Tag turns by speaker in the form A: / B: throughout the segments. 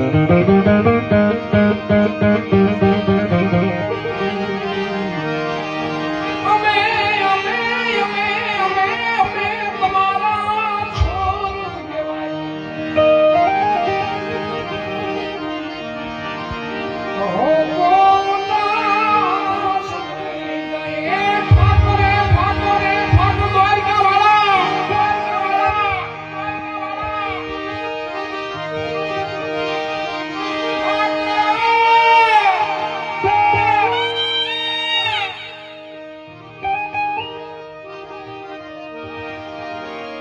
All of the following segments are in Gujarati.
A: Thank you.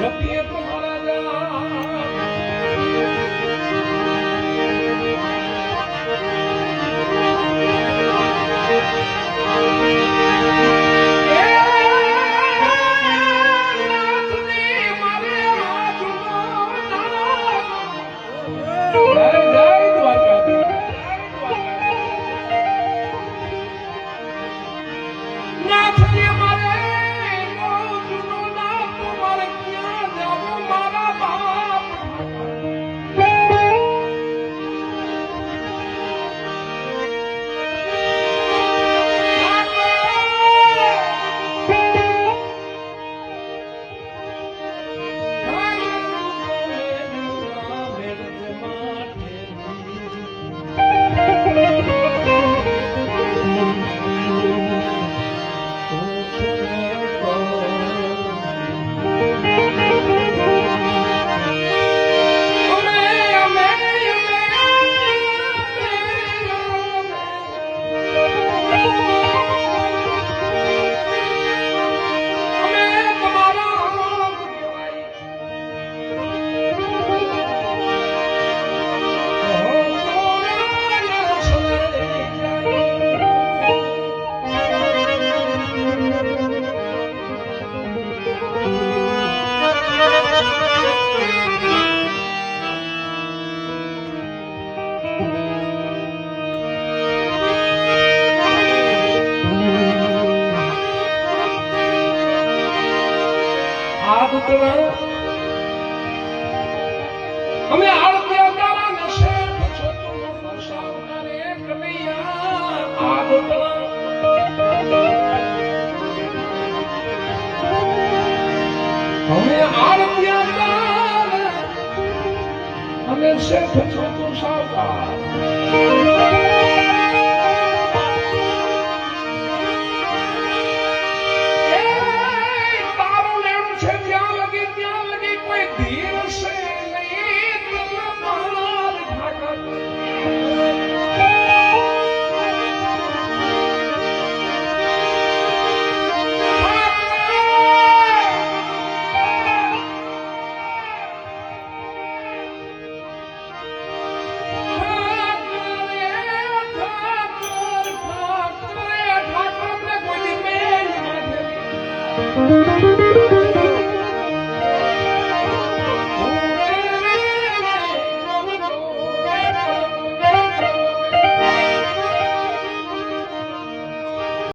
A: જપીએ તમારા આદતના અમે આળતે અવતારા નશે શેઠ છો તું ફસાવના રે કનૈયા આદતના અમે આળતે અમે છો તું સાવકાર Música